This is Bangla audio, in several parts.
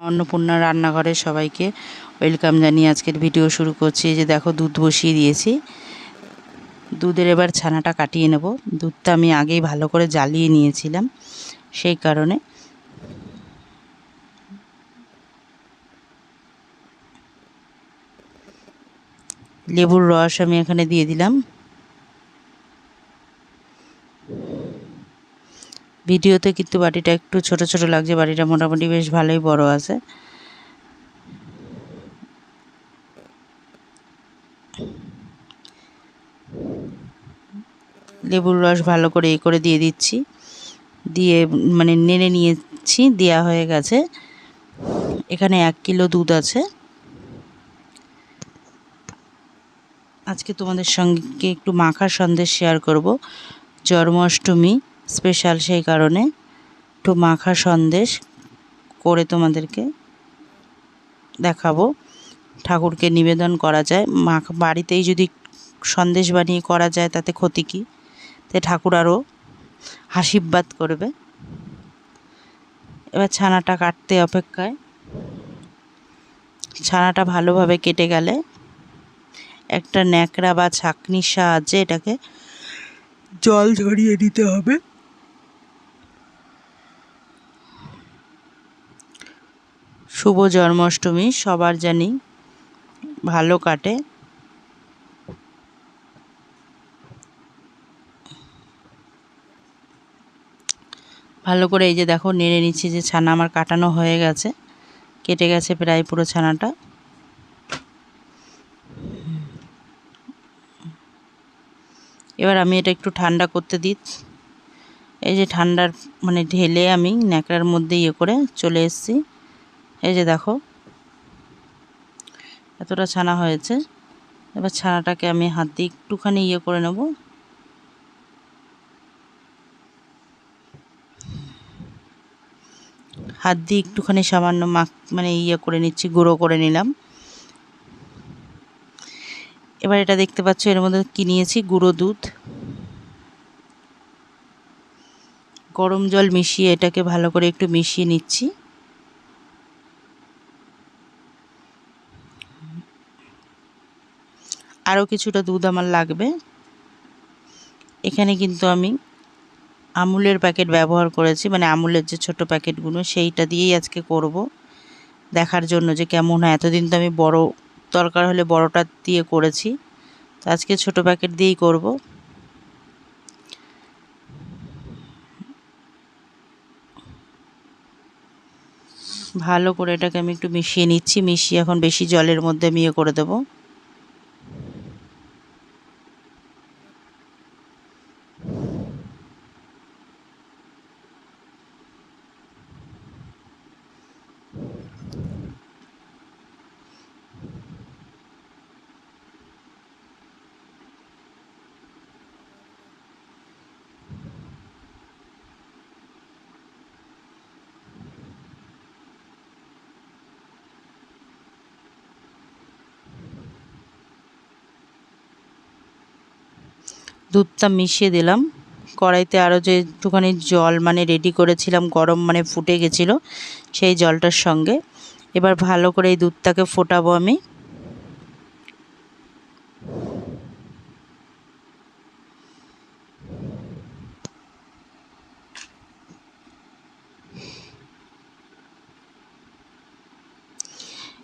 অন্নপূর্ণা রান্নাঘরে সবাইকে ওয়েলকাম জানিয়ে আজকের ভিডিও শুরু করছি। যে দেখো, দুধ বসিয়ে দিয়েছি। দুধের এবার ছানাটা কাটিয়ে নেব। দুধটা আমি আগেই ভালো করে জ্বালিয়ে নিয়েছিলাম, সেই কারণে। লেবুর রস আমি এখানে দিয়ে দিলাম। ভিডিওতে কিন্তু বাটিটা একটু ছোট ছোট লাগছে বাটিটা মোটামুটি বেশ ভালোই বড় আছে। লেবুর রস ভালো করে এ করে দিয়ে দিচ্ছি। দিয়ে মানে নেড়ে নিয়েছি দেওয়া হয়ে গেছে। এখানে এক কিলো দুধ আছে। আজকে তোমাদের সঙ্গে একটু মাখার সন্দেশ শেয়ার করব। জন্মাষ্টমী। স্পেশাল সেই কারণে একটু মাখা সন্দেশ করে তোমাদেরকে দেখাবো। ঠাকুরকে নিবেদন করা যায়। মাখ, বাড়িতেই যদি সন্দেশ বানিয়ে করা যায়, তাতে ক্ষতি কী? তে ঠাকুর আরও আশীর্বাদ করবে। এবার ছানাটা কাটতে অপেক্ষায়। ছানাটা ভালোভাবে কেটে গেলে একটা ন্যাকড়া বা ছাঁকনির সাহায্যে এটাকে জল ঝরিয়ে দিতে হবে। শুভ জন্মাষ্টমী, সবার জানি ভালো কাটে। ভালো করে এই যে দেখো, নেড়ে নিচ্ছি যে ছানা আমার কাটানো হয়ে গেছে। কেটে গেছে প্রায় পুরো ছানাটা। এবার আমি এটা একটু ঠান্ডা করতে দিই। এই যে ঠান্ডার মানে ঢেলে আমি ন্যাকড়ার মধ্যে ইয়ে করে চলে এসেছি। এই যে দেখো, এতটা ছানা হয়েছে। এবার ছানাটাকে আমি হাত দিয়ে একটুখানি ইয়ে করে নেব। হাত দিয়ে একটুখানি সামান্য মাখ মানে ইয়ে করে নিচ্ছি, গুঁড়ো করে নিলাম। এবার এটা দেখতে পাচ্ছ, এর মধ্যে কি নিয়েছি? গুঁড়ো দুধ। গরম জল মিশিয়ে এটাকে ভালো করে একটু মিশিয়ে নিচ্ছি। আরও কিছুটা দুধ আমার লাগবে। এখানে কিন্তু আমি আমুলের প্যাকেট ব্যবহার করেছি মানে আমুলের যে ছোট প্যাকেটগুলো সেইটা দিয়েই আজকে করব। দেখার জন্য যে কেমন হয়। এতদিন তো আমি বড় দরকার হলে বড়টা দিয়ে করেছি। তো আজকে ছোট প্যাকেট দিয়েই করব। ভালো করে এটাকে আমি একটু মিশিয়ে নিচ্ছি। মিশিয়ে এখন বেশি জলের মধ্যে আমি ইয়ে করে দেবো। দুধটা মিশিয়ে দিলাম। কড়াইতে আরও যে একটুখানি জল মানে রেডি করেছিলাম, গরম মানে ফুটে গেছিল সেই জলটার সঙ্গে। এবার ভালো করে এই দুধটাকে ফোটাবো আমি।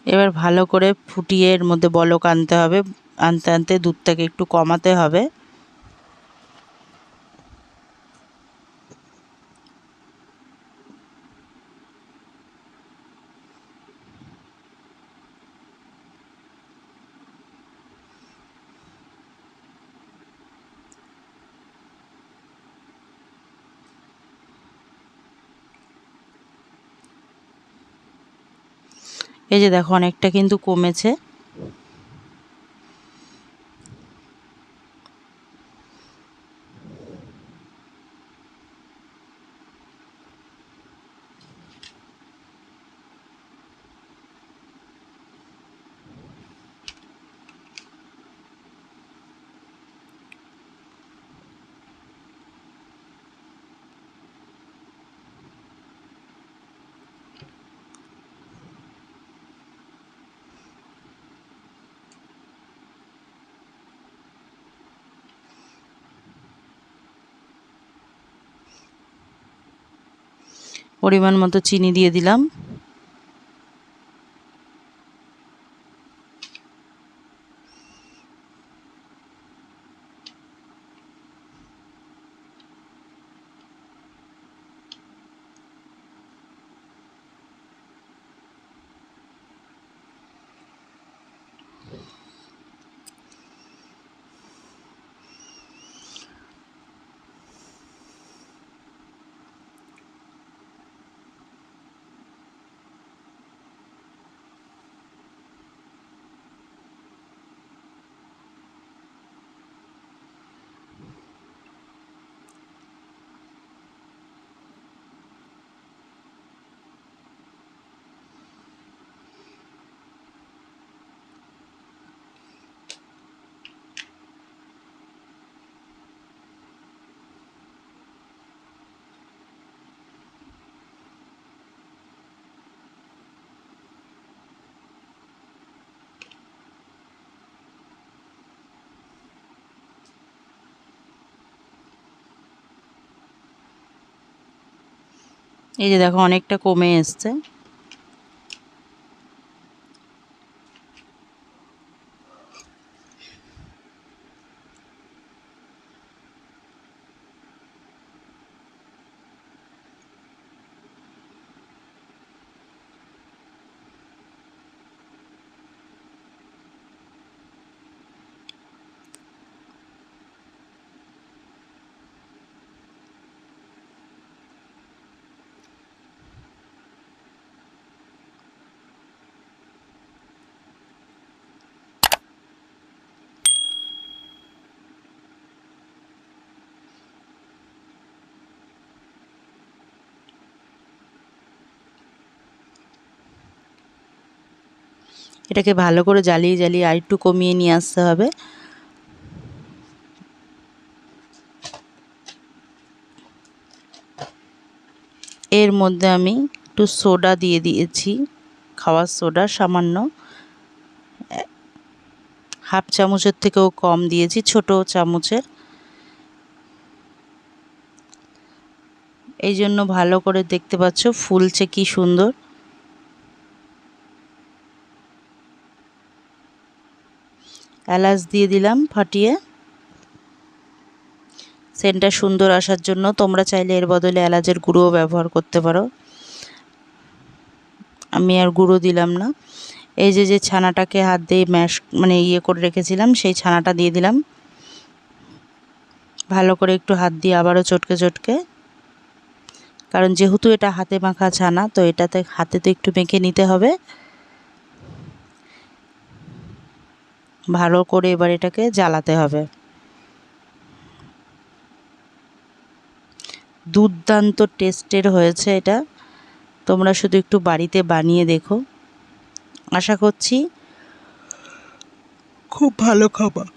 এবার ভালো করে ফুটিয়ে এর মধ্যে বলক আনতে হবে। আনতে আনতে দুধটাকে একটু কমাতে হবে। এই যে দেখো অনেকটা কিন্তু কমেছে। পরিমাণ মতো চিনি দিয়ে দিলাম। এই যে দেখো অনেকটা কমে এসছে। এটাকে ভালো করে জ্বালিয়ে জ্বালিয়ে আর একটু কমিয়ে নিয়ে আসতে হবে। এর মধ্যে আমি একটু সোডা দিয়ে দিয়েছি, খাওয়ার সোডা সামান্য। হাফ চামচের থেকেও কম দিয়েছি, ছোট চামচের। এই জন্য ভালো করে দেখতে পাচ্ছ, ফুলছে কি সুন্দর। এলাচ দিয়ে দিলাম ফাটিয়ে। সেন্টটা সুন্দর আসার জন্য তোমরা চাইলে এর বদলে এলাচের গুঁড়োও ব্যবহার করতে পারো। আমি আর গুঁড়ো দিলাম না। এই যে যে ছানাটাকে হাত দিয়ে ম্যাশ মানে ইয়ে করে রেখেছিলাম, সেই ছানাটা দিয়ে দিলাম। ভালো করে একটু হাত দিয়ে আবারও চটকে চটকে। কারণ যেহেতু এটা হাতে মাখা ছানা, তো এটাতে হাতে তো একটু মেখে নিতে হবে। ভালো করে এবার এটাকে জ্বালাতে হবে। দুর্দান্ত টেস্টের হয়েছে এটা। তোমরা শুধু একটু বাড়িতে বানিয়ে দেখো। আশা করছি খুব ভালো খাবার।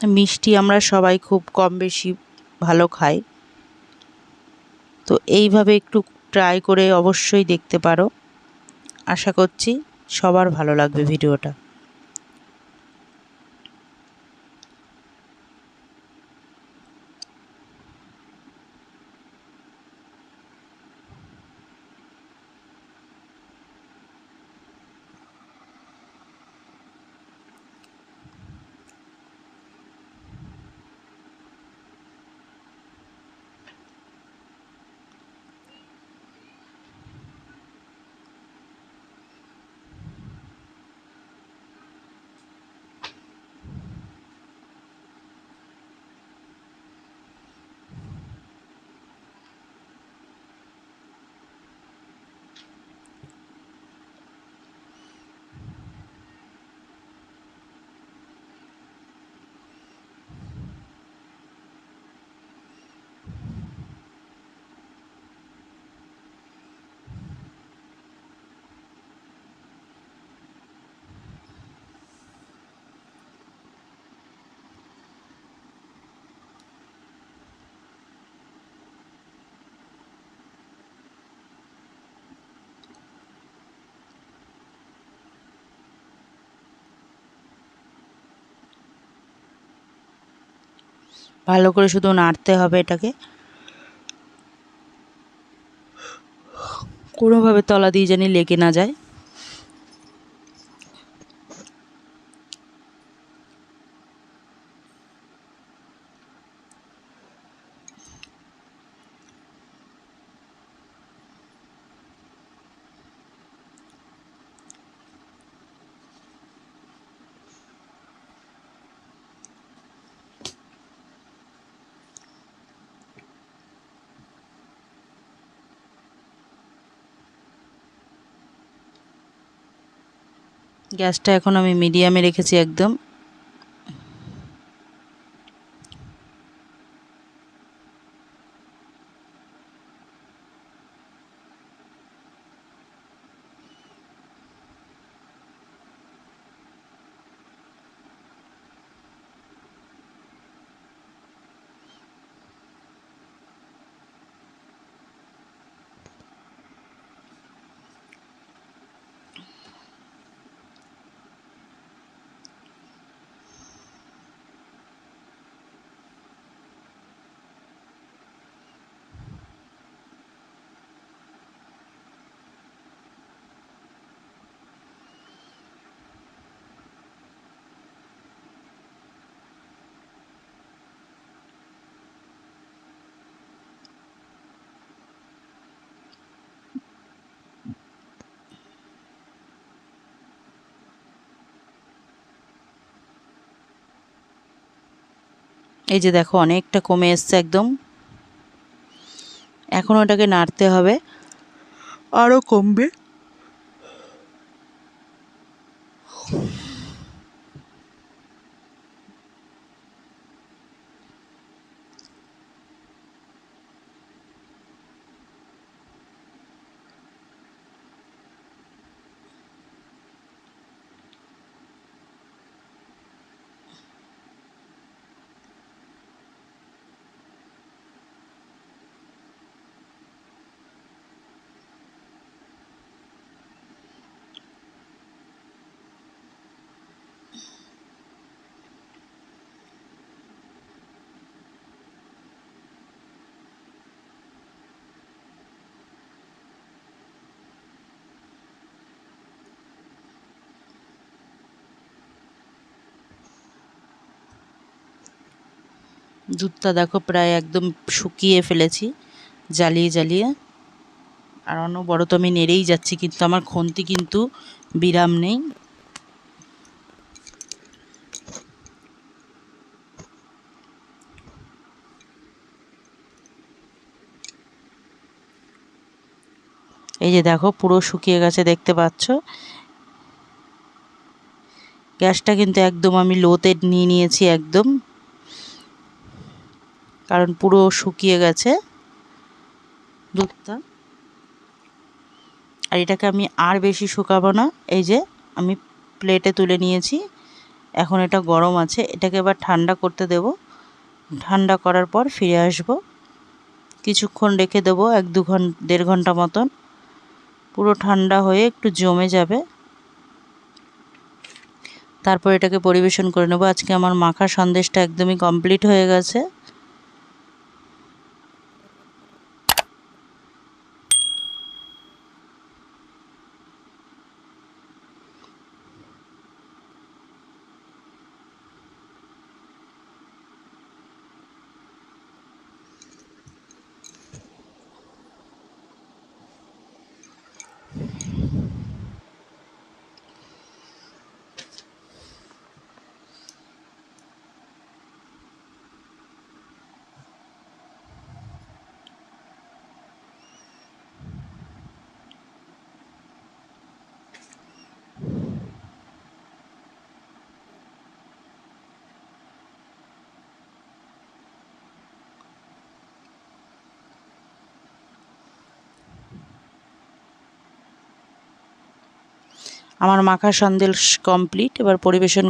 মিষ্টি আমরা সবাই খুব কম বেশি ভালো খাই। তো এইভাবে একটু ট্রাই করে অবশ্যই দেখতে পারো। আশা করছি সবার ভালো লাগবে ভিডিওটা। ভালো করে শুধু নাড়তে হবে এটাকে। কোনোভাবে তলা দিয়ে জানি লেগে না যায়। গ্যাসটা এখন আমি মিডিয়ামে রেখেছি একদম। এই যে দেখো অনেকটা কমে এসছে একদম। এখন ওটাকে নাড়তে হবে। আরও কমবে। দুধটা দেখো প্রায় একদম শুকিয়ে ফেলেছি, জ্বালিয়ে জ্বালিয়ে। আর অন্য বড় তো আমি নেড়েই যাচ্ছি, কিন্তু আমার খন্তি কিন্তু বিরাম নেই। এই যে দেখো, পুরো শুকিয়ে গেছে, দেখতে পাচ্ছ? গ্যাসটা কিন্তু একদম আমি লোতে নিয়ে নিয়েছি একদম। কারণ পুরো শুকিয়ে গেছে দুধটা। আর এটাকে আমি আর বেশি শুকাবো না। এই যে আমি প্লেটে তুলে নিয়েছি। এখন এটা গরম আছে। এটাকে এবার ঠান্ডা করতে দেব। ঠান্ডা করার পর ফিরে আসব। কিছুক্ষণ রেখে দেবো এক দু ঘণ্টা দেড় ঘণ্টা মতন। পুরো ঠান্ডা হয়ে একটু জমে যাবে। তারপর এটাকে পরিবেশন করে নেব। আজকে আমার মাখা সন্দেশটা একদমই কমপ্লিট হয়ে গেছে। আমার মাখা সন্দেশ কমপ্লিট এবার পরিবেশন